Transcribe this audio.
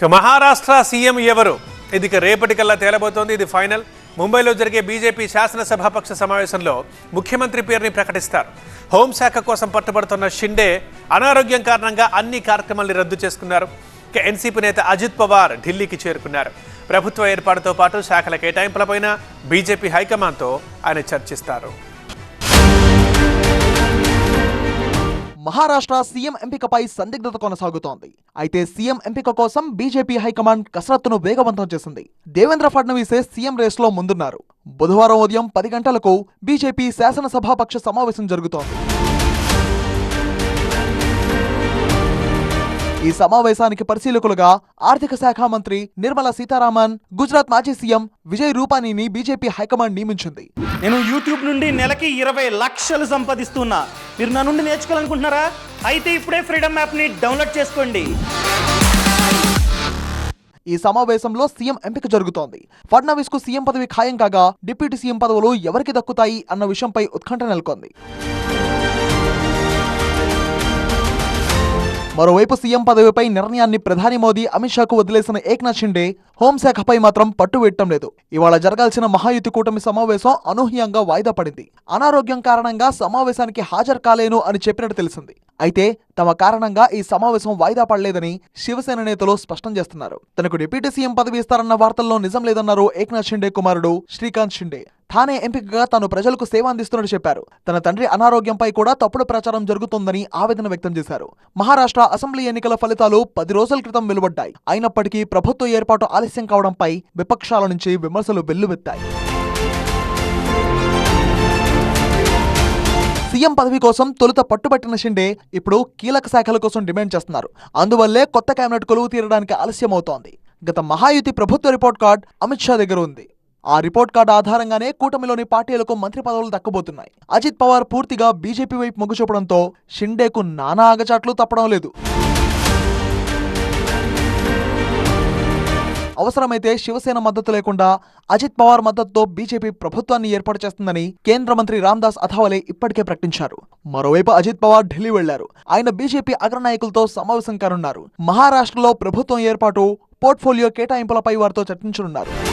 ఇక మహారాష్ట్ర సీఎం ఎవరు? ఇది రేపటికల్లా తేలబోతోంది. ఇది ఫైనల్. ముంబైలో జరిగే బీజేపీ శాసనసభాపక్ష సమావేశంలో ముఖ్యమంత్రి పేరుని ప్రకటిస్తారు. హోంశాఖ కోసం పట్టుబడుతున్న షిండే అనారోగ్యం కారణంగా అన్ని కార్యక్రమాల్ని రద్దు చేసుకున్నారు. ఇక ఎన్సీపీ నేత అజిత్ పవార్ ఢిల్లీకి చేరుకున్నారు. ప్రభుత్వ ఏర్పాటుతో పాటు శాఖల కేటాయింపులపైన బీజేపీ హైకమాండ్తో ఆయన చర్చిస్తారు. మహారాష్ట్ర సీఎం ఎంపికపై సందిగ్ధత కొనసాగుతోంది. అయితే సీఎం ఎంపిక కోసం బీజేపీ హైకమాండ్ కసరత్తును వేగవంతం చేసింది. దేవేంద్ర ఫడ్నవీసే సీఎం రేసులో ముందున్నారు. బుధవారం ఉదయం పది గంటలకు బీజేపీ శాసనసభాపక్ష సమావేశం జరుగుతోంది. ఈ సమావేశానికి పరిశీలకులుగా ఆర్థిక శాఖ మంత్రి నిర్మలా సీతారామన్ గుజరాత్ మాజీ సీఎం విజయ్ రూపానీని బీజేపీ హైకమాండ్ నియమించింది. నేను యూట్యూబ్ నుండి నెలకి ఇరవై లక్షలు సంపాదిస్తున్నా. మీరు నా నుండి నేర్చుకోవాలనుకుంటున్నారా? అయితే ఇప్పుడే ఫ్రీడమ్ యాప్ని డౌన్లోడ్ చేసుకోండి. ఈ సమావేశంలో సీఎం ఎంపిక జరుగుతోంది. ఫడ్నవీస్కు సీఎం పదవి ఖాయం కాగా డిప్యూటీ సీఎం పదవులు ఎవరికి దక్కుతాయి అన్న విషయంపై ఉత్కంఠ నెలకొంది. మరోవైపు సీఎం పదవిపై నిర్ణయాన్ని ప్రధాని మోదీ అమిత్ షాకు వదిలేసిన ఏక్నాథ్ షిండే హోంశాఖపై మాత్రం పట్టు పెట్టడం లేదు. ఇవాళ జరగాల్సిన మహాయుతి కూటమి సమావేశం అనూహ్యంగా వాయిదా పడింది. అనారోగ్యం కారణంగా సమావేశానికి హాజరు కాలేను అని చెప్పినట్టు తెలిసింది. అయితే తమ కారణంగా ఈ సమావేశం వాయిదా పడలేదని శివసేన నేతలు స్పష్టం చేస్తున్నారు. తనకు డిప్యూటీ సీఎం పదవి ఇస్తారన్న వార్తల్లో నిజం లేదన్నారు ఏక్నాథ్ షిండే కుమారుడు శ్రీకాంత్ షిండే. థానే ఎంపికగా తాను ప్రజలకు సేవ అందిస్తున్నట్టు చెప్పారు. తన తండ్రి అనారోగ్యంపై కూడా తప్పుడు ప్రచారం జరుగుతోందని ఆవేదన వ్యక్తం చేశారు. మహారాష్ట్ర అసెంబ్లీ ఎన్నికల ఫలితాలు పది రోజుల క్రితం వెలువడ్డాయి. అయినప్పటికీ ప్రభుత్వ ఏర్పాటు ఆలస్యం కావడంపై విపక్షాల నుంచి విమర్శలు వెల్లువెత్తాయి. సీఎం పదవి కోసం తొలుత పట్టుబట్టిన షిండే ఇప్పుడు కీలక శాఖల కోసం డిమాండ్ చేస్తున్నారు. అందువల్లే కొత్త కేబినెట్ కొలువు తీరడానికి ఆలస్యం అవుతోంది గత మహాయుతి ప్రభుత్వ రిపోర్ట్ కార్డ్ అమిత్ షా దగ్గర ఉంది. ఆ రిపోర్ట్ కార్డు ఆధారంగానే కూటమిలోని పార్టీలకు మంత్రి పదవులు దక్కబోతున్నాయి. అజిత్ పవార్ పూర్తిగా బీజేపీ వైపు మొగ్గు చూపడంతో షిండేకు నానా ఆగచాట్లు తప్పడం లేదు. అవసరమైతే శివసేన మద్దతు లేకుండా అజిత్ పవార్ మద్దతుతో బీజేపీ ప్రభుత్వాన్ని ఏర్పాటు చేస్తుందని కేంద్ర మంత్రి రామ్దాస్ అథావలే ఇప్పటికే ప్రకటించారు. మరోవైపు అజిత్ పవార్ ఢిల్లీ వెళ్ళారు. ఆయన బీజేపీ అగ్రనాయకులతో సమావేశం కానున్నారు. మహారాష్ట్రలో ప్రభుత్వం ఏర్పాటు పోర్ట్ఫోలియో కేటాయింపులపై వారితో చర్చించనున్నారు.